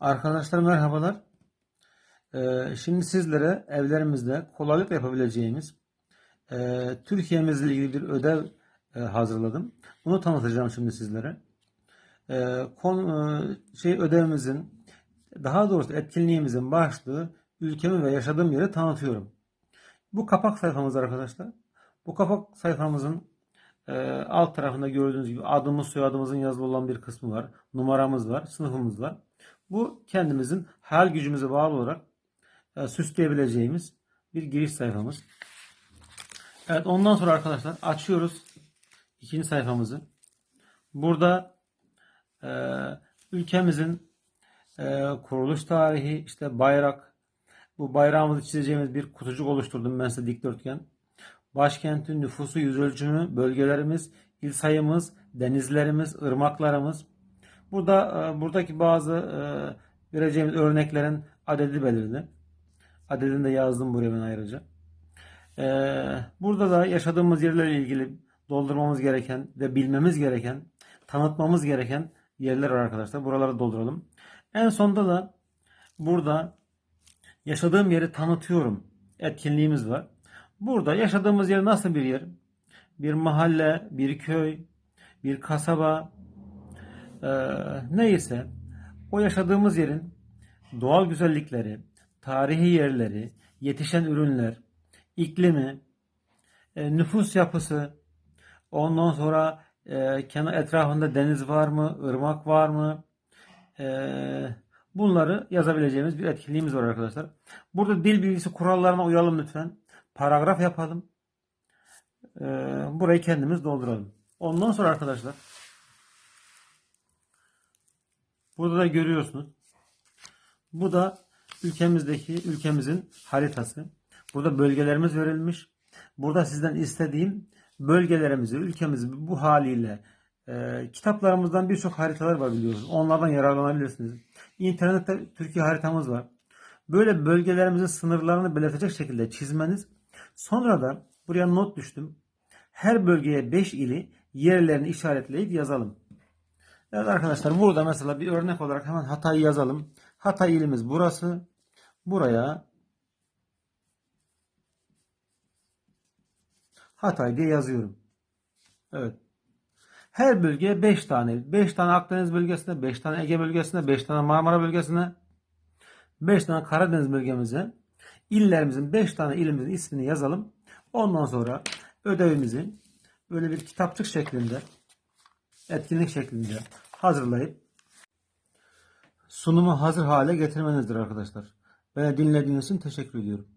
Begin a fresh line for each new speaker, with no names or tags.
Arkadaşlar merhabalar. Ee, şimdi sizlere evlerimizde kolaylıkla yapabileceğimiz e, Türkiye'mizle ilgili bir ödev e, hazırladım. Bunu tanıtacağım şimdi sizlere. E, kon, e, şey ödevimizin daha doğrusu etkinliğimizin başlığı ülkemi ve yaşadığım yeri tanıtıyorum. Bu kapak sayfamız arkadaşlar. Bu kapak sayfamızın alt tarafında gördüğünüz gibi adımız soyadımızın yazılı olan bir kısmı var. Numaramız var, sınıfımız var. Bu kendimizin hayal gücümüze bağlı olarak e, süsleyebileceğimiz bir giriş sayfamız. Evet ondan sonra arkadaşlar açıyoruz ikinci sayfamızı. Burada e, ülkemizin e, kuruluş tarihi, işte bayrak, bu bayrağımızı çizeceğimiz bir kutucuk oluşturdum ben size dikdörtgen. Başkentin nüfusu, yüz ölçümü, bölgelerimiz, il sayımız, denizlerimiz, ırmaklarımız. Burada e, buradaki bazı e, vereceğimiz örneklerin adedi belirli. Adedini de yazdım buraya ben ayrıca. E, burada da yaşadığımız yerlerle ilgili doldurmamız gereken ve bilmemiz gereken, tanıtmamız gereken yerler var arkadaşlar. Buraları dolduralım. En sonda da burada yaşadığım yeri tanıtıyorum etkinliğimiz var. Burada yaşadığımız yer nasıl bir yer? Bir mahalle, bir köy, bir kasaba, e, neyse o yaşadığımız yerin doğal güzellikleri, tarihi yerleri, yetişen ürünler, iklimi, e, nüfus yapısı, ondan sonra e, kenar etrafında deniz var mı, ırmak var mı, e, bunları yazabileceğimiz bir etkinliğimiz var arkadaşlar. Burada dil bilgisi kurallarına uyalım lütfen. Paragraf yapalım. E, burayı kendimiz dolduralım. Ondan sonra arkadaşlar Burada da görüyorsunuz. Bu da ülkemizdeki ülkemizin haritası. Burada bölgelerimiz verilmiş. Burada sizden istediğim bölgelerimizi, ülkemizi bu haliyle e, kitaplarımızdan birçok haritalar var biliyoruz. Onlardan yararlanabilirsiniz. İnternette Türkiye haritamız var. Böyle bölgelerimizin sınırlarını belirtecek şekilde çizmeniz. Sonra da buraya not düştüm. Her bölgeye 5 ili yerlerini işaretleyip yazalım. Evet arkadaşlar burada mesela bir örnek olarak hemen Hatay'ı yazalım. Hatay ilimiz burası. Buraya Hatay diye yazıyorum. Evet. Her bölgeye 5 tane. 5 tane Akdeniz bölgesine, 5 tane Ege bölgesine, 5 tane Marmara bölgesine, 5 tane Karadeniz bölgemize, illerimizin 5 tane ilimizin ismini yazalım. Ondan sonra ödevimizi böyle bir kitapçık şeklinde, etkinlik şeklinde hazırlayıp sunumu hazır hale getirmenizdir arkadaşlar. Beni dinlediğiniz için teşekkür ediyorum.